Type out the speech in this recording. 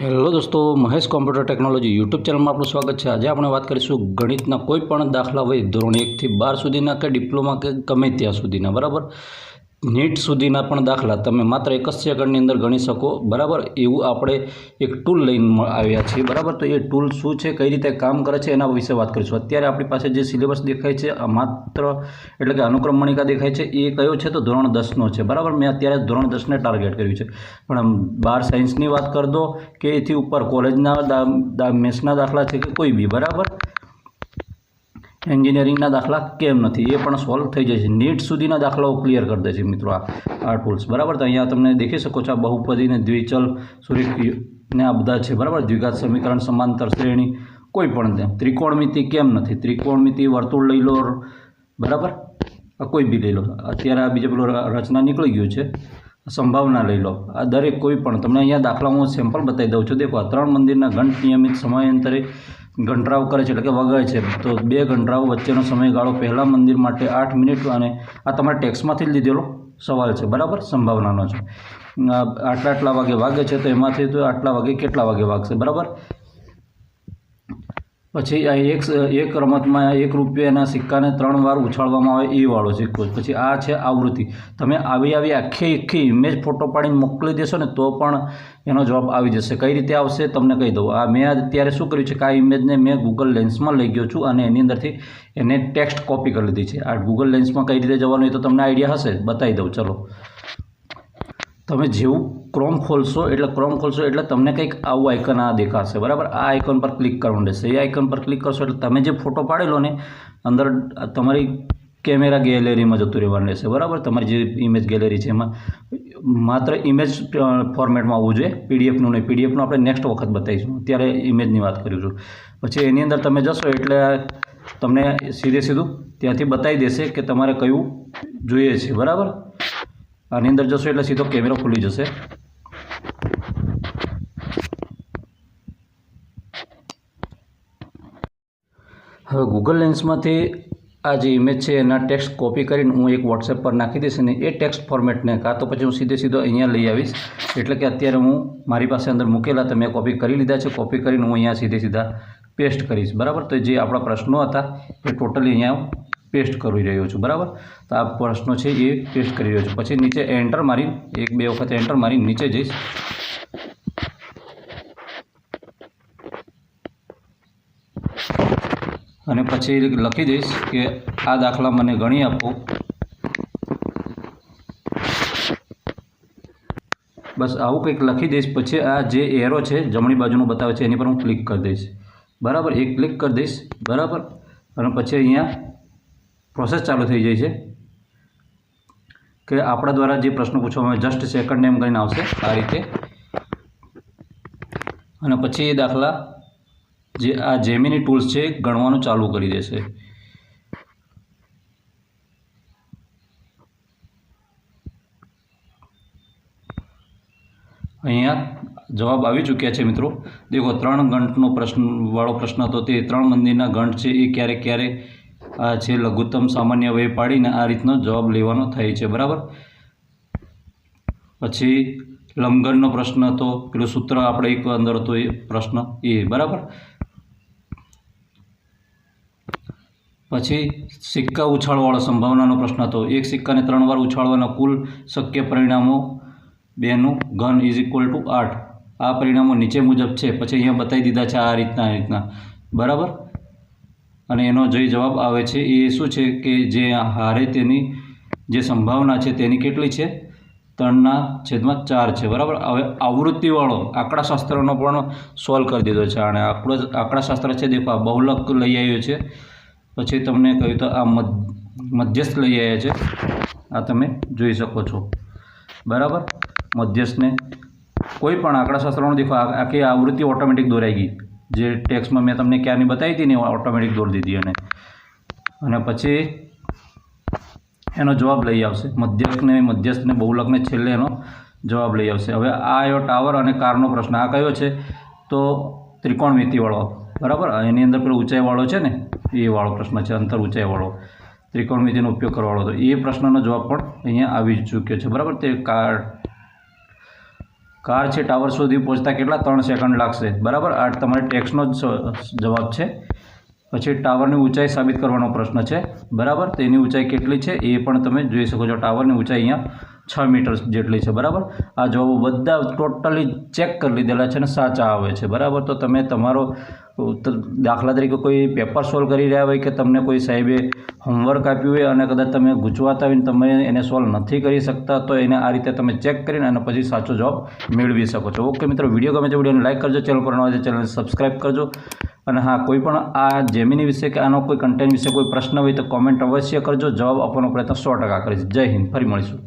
Hello દોસ્તો, Mahesh computer technology YouTube ચેનલમાં આપણું સ્વાગત છે. આજે આપણે વાત કરીશું ગણિતના કોઈ પણ દાખલા હોય ધોરણ એકથી બાર સુધીના કે ડિપ્લોમા કે ગમે ત્યાં સુધીના, બરાબર? નીટ સુધીના પણ દાખલા તમે માત્ર એક જ સેકન્ડની અંદર ગણી શકો. બરાબર? એવું આપણે એક ટૂલ લઈને આવ્યા છીએ. બરાબર? તો એ ટૂલ શું છે? કઈ રીતે કામ કરે છે? એના વિશે વાત કરીશું. અત્યારે આપણી પાસે જે સિલેબસ દેખાય છે માત્ર એટલે કે અનુક્રમણિકા દેખાય છે, એ કયો છે? તો ધોરણ દસનો છે. બરાબર? મેં અત્યારે ધોરણ દસને ટાર્ગેટ કર્યું છે. પણ બાર સાયન્સની વાત કરી દો કે એથી ઉપર કોલેજના મેથ્સના દાખલા છે કે કોઈ બી. બરાબર? એન્જિનિયરિંગના દાખલા કેમ નથી? એ પણ સોલ્વ થઈ છે. નીટ સુધીના દાખલાઓ ક્લિયર કરી દે છે મિત્રો આ આ ટૂલ્સ બરાબર? તો અહીંયા તમને દેખી શકો છો આ બહુપદીને દ્વિચલ સૂર્ય ને આ બધા છે. બરાબર? દ્વિઘાત સમીકરણ, સમાંતર શ્રેણી, કોઈ પણ ત્રિકોણમિતિ કેમ નથી? ત્રિકોણમિતિ વર્તુળ લઈ લો. બરાબર? કોઈ બી લઈ લો. અત્યારે આ બીજો પેલો રચના નીકળી ગયું છે. સંભાવના લઈ લો. આ દરેક કોઈ પણ, તમને અહીંયા દાખલા હું સેમ્પલ બતાવી દઉં છું. દેખો, આ ત્રણ મંદિરના ઘંટ નિયમિત સમયાંતરે ઘંટરાવ કરે છે, એટલે કે વગાડે છે. તો બે ઘંટરાવ વચ્ચેનો સમયગાળો પહેલાં મંદિર માટે આઠ મિનિટ અને આ તમારે ટેક્સમાંથી જ લીધેલો સવાલ છે. બરાબર? સંભાવનાનો છે. આટલા આટલા વાગે વાગે છે, તો એમાંથી તો આટલા વાગે કેટલા વાગે વાગશે? બરાબર? પછી આ એક એક રમતમાં એક રૂપિયાના સિક્કાને ત્રણ વાર ઉછાળવામાં આવે એ વાળો સિક્કો પછી આ છે આવૃત્તિ. તમે આવી આવી આખી આખી ઇમેજ ફોટો પાડીને મોકલી દેશો ને તો પણ એનો જવાબ આવી જશે. કઈ રીતે આવશે તમને કહી દઉં. આ મેં અત્યારે શું કર્યું છે કે આ ઇમેજને મેં ગૂગલ લેન્સમાં લઈ ગયો છું અને એની અંદરથી એને ટેક્સ્ટ કોપી કરી લીધી છે. આ ગૂગલ લેન્સમાં કઈ રીતે જવાનું એ તો તમને આઈડિયા હશે? બતાવી દઉં. ચલો. તમે જેવું ક્રોમ ખોલશો, એટલે ક્રોમ ખોલશો, એટલે તમને કંઈક આવું આઇકન આ દેખાશે. બરાબર? આ આઇકન પર ક્લિક કરવાનું રહેશે. એ આઇકન પર ક્લિક કરશો, એટલે તમે જે ફોટો પાડેલો ને, અંદર તમારી કેમેરા ગેલેરીમાં જતું રહેવાનું રહેશે. બરાબર? તમારી જે ઇમેજ ગેલેરી છે એમાં. માત્ર ઇમેજ ફોર્મેટમાં આવવું જોઈએ પીડીએફનું નહીં. પીડીએફનું આપણે નેક્સ્ટ વખત બતાવીશું. અત્યારે ઇમેજની વાત કરું છું. પછી એની અંદર તમે જશો, એટલે તમને સીધે સીધું ત્યાંથી બતાવી દેશે કે તમારે કયું જોઈએ છે. બરાબર? આની અંદર જશો એટલે સીધો કેમેરો ખુલી જશે હવે ગૂગલ લેન્સમાંથી આ જે ઇમેજ છે, એના ટેક્સ્ટ કોપી કરીને હું એક વોટ્સએપ પર નાખી દઈશ અને એ ટેક્સ્ટ ફોર્મેટને કાં તો પછી હું સીધે સીધો અહીંયા લઈ આવીશ. એટલે કે અત્યારે હું મારી પાસે અંદર મૂકેલા તમે કોપી કરી લીધા છે કોપી કરીને હું અહીંયા સીધે સીધા પેસ્ટ કરીશ. બરાબર? તો જે આપણા પ્રશ્નો હતા, એ ટોટલી અહીંયા પેસ્ટ કરી રહ્યો છું, બરાબર? તો આ પ્રશ્નો છે એ પેસ્ટ કરી રહ્યો છું. પછી નીચે એન્ટર મારી, એક, બે વખત એન્ટર મારી નીચે જઈશ. અને પછી લખી દઈશ કે આ દાખલા મને ગણી આપો. બસ આવું કંઈક લખી દઈશ. પછી આ જે એરો છે, જમણી બાજુનું બતાવે છે, એની પર હું ક્લિક કરી દઈશ. બરાબર? એક ક્લિક કરી દઈશ. બરાબર? અને પછી અહીંયા પ્રોસેસ ચાલુ થઈ જાય છે કે આપણા દ્વારા જે પ્રશ્નો પૂછવામાં આવે જસ્ટ સેકન્ડ એમ કરીને આવશે આ રીતે. અને પછી એ દાખલા જે આ જેમિની ટૂલ્સ છે, ગણવાનું ચાલુ કરી દેશે. અહીંયા જવાબ આવી ચૂક્યા છે મિત્રો. દેખો, ત્રણ ગંટનો પ્રશ્ન વાળો પ્રશ્ન હતો તે ત્રણ મંદિરના ગંટ છે, એ ક્યારે ક્યારે આ છે લઘુત્તમ સામાન્ય વય પાડીને આ રીતનો જવાબ લેવાનો થાય છે, બરાબર? પછી લંઘનનો પ્રશ્ન હતો, પેલું સૂત્ર આપણે એક અંદર હતો એ પ્રશ્ન એ, બરાબર? પછી સિક્કા ઉછાળવાળો સંભાવનાનો પ્રશ્ન હતો. એક સિક્કાને ત્રણ વાર ઉછાળવાના કુલ શક્ય પરિણામો બેનું ઘન ઇઝ ઇક્વલ ટુ આઠ. આ પરિણામો નીચે મુજબ છે. પછી અહીંયા બતાવી દીધા છે આ રીતના આ રીતના. બરાબર? અને એનો જે જવાબ આવે છે એ શું છે કે જે હારે તેની જે સંભાવના છે તેની કેટલી છે? ત્રણના છેદમાં ચાર છે. બરાબર? હવે આવૃત્તિવાળો આંકડાશાસ્ત્રનો પણ સોલ્વ કરી દીધો છે. આણે આંકડો આંકડાશાસ્ત્ર છે, દેખો, આ બહુલક લઈ આવ્યો છે. પછી તમને કહ્યું તો આ મધ, મધ્યસ્થ લઈ આવ્યા છે. આ તમે જોઈ શકો છો. બરાબર? મધ્યસ્થને કોઈ પણ આંકડાશાસ્ત્રનો દેખો આખી આવૃત્તિ ઓટોમેટિક દોરાઈ ગઈ. જે ટેક્સમાં મેં તમને ક્યારની બતાવી હતી ને ઓટોમેટિક દોરી દીધી અને અને પછી એનો જવાબ લઈ આવશે. મધ્યસ્થને મધ્યસ્થને, બહુલકને છેલ્લે એનો જવાબ લઈ આવશે. હવે આ એવો ટાવર અને કારનો પ્રશ્ન. આ કયો છે? તો ત્રિકોણમિતિવાળો બરાબર? એની અંદર પેલો ઊંચાઈવાળો છે ને, એ વાળો પ્રશ્ન છે, અંતર ઊંચાઈવાળો. ત્રિકોણમિતિનો ઉપયોગ કરવાવાળો તો એ પ્રશ્નનો જવાબ પણ અહીંયા આવી ચૂક્યો છે. બરાબર? તે કાર કાર છે, ટાવર સુધી પહોંચતા કેટલા? ત્રણ સેકન્ડ લાગશે. બરાબર? આ તમારે ટેક્સનો જ જવાબ છે. પછી ટાવરની ઊંચાઈ સાબિત કરવાનો પ્રશ્ન છે. બરાબર? તેની ઊંચાઈ કેટલી છે? એ પણ તમે જોઈ શકો છો. ટાવરની ઊંચાઈ અહીંયા છ મીટર જેટલી છે, બરાબર? આ જવાબો બધા ટોટલી ચેક કરી લીધેલા છે અને સાચા આવે છે, બરાબર? તો તમે તમારો દાખલા તરીકે કોઈ પેપર સોલ્વ કરી રહ્યા હોય કે તમને કોઈ સાહેબે હોમવર્ક આપ્યું હોય અને કદાચ તમે ગૂંચવાતા હોય તમે એને સોલ્વ નથી કરી શકતા, તો એને આ રીતે તમે ચેક કરીને અને પછી સાચો જવાબ મેળવી શકો છો. ઓકે મિત્રો, વીડિયો ગમે છે વિડીયોને લાઈક કરજો ચેનલ પર નવા છે ચેનલને સબસ્ક્રાઈબ કરજો. અને હા, કોઈ પણ આ જેમિની વિશે કે આનો કોઈ કન્ટેન્ટ વિશે કોઈ પ્રશ્ન હોય તો કોમેન્ટ અવશ્ય કરજો. જવાબ આપવાનો પ્રયત્ન સો ટકા કરીશ. જય હિન્દ, ફરી મળીશું.